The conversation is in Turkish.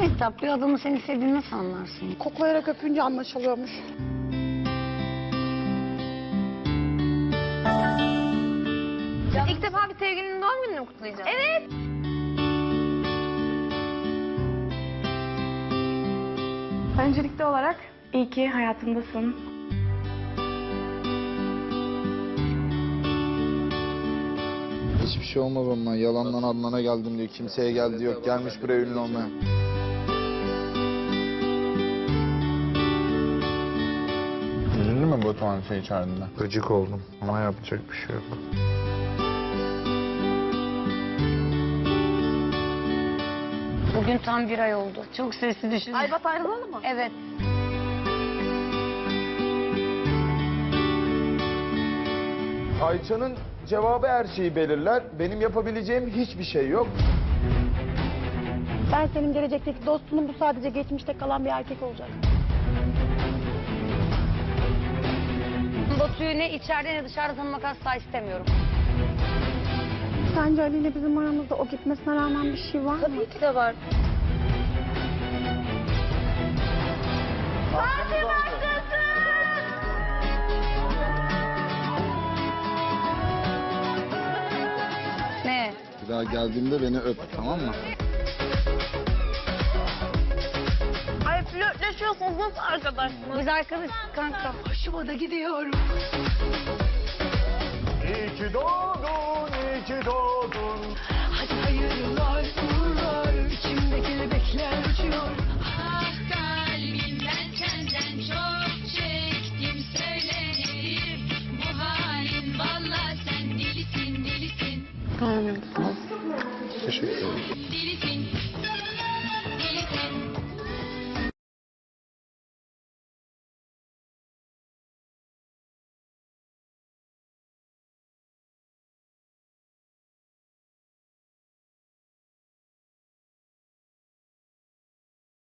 Mehtap bir adamın seni sevdiğini nasıl anlarsın? Koklayarak öpünce anlaşılıyormuş. İlk defa bir sevgilinin doğum gününü mü kutlayacağım? Evet. Öncelikli olarak iyi ki hayatımdasın. Hiçbir şey olmaz ondan. Yalandan Adnan'a geldim diyor. Kimseye geldi yok. Gelmiş buraya ünlü olmaya. Mü Batuhan şey çağırdığında? Gıcık oldum. Ama yapacak bir şey yok. Bugün tam bir ay oldu. Çok sesli düşün. Aybat ayrılalı mı? Evet. Ayça'nın cevabı her şeyi belirler. Benim yapabileceğim hiçbir şey yok. Ben senin gelecekteki dostunum bu sadece geçmişte kalan bir erkek olacak. Batu'yu ne içeride ne dışarıda tanımak asla istemiyorum. Sence Ali ile bizim aramızda o gitmesine rağmen bir şey var mı? Tabii ki de var. Ne? Bir daha geldiğimde beni öp tamam mı? yok o kız arkadaş? Biz arkadaş kanka. Hoşuma da gidiyorum. İyi ki doğdun, iyi ki doğdun. Hadi hayırlar, uğurlar, içimde kelebekler uçuyor. Ah ben senden çok çektim söylerim. Bu halin valla sen delisin delisin. Aynen. Teşekkür ederim. Delisin.